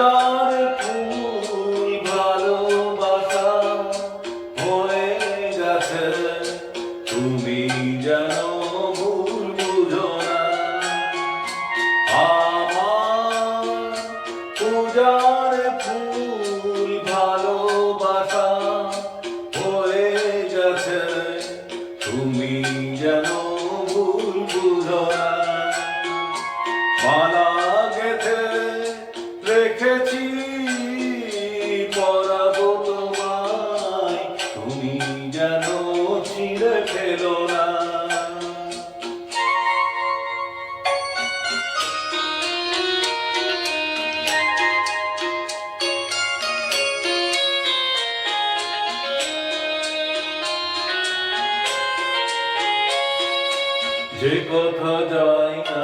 পূজার ফুল ভালোবাসা হয়ে গেছে। তুমি যেন ভুল বুঝো না। আমার পূজার যেন ছিঁড়ে ফেলো না। যে কথা যায় না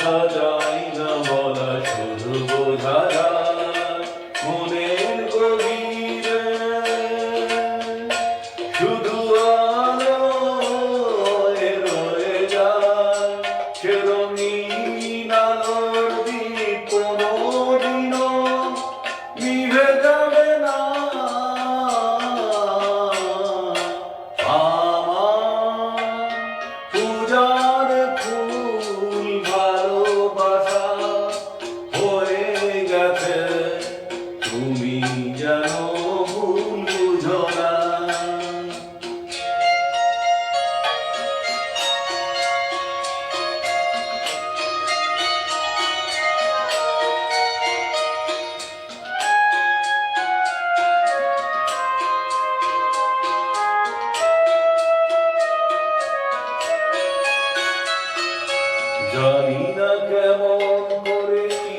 কথা যায় না বলা শুধু বোঝা যায় মনের গভীরে। তুমি যেন ভুল না। জানি না কেমন করে কি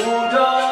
পূজার ফুল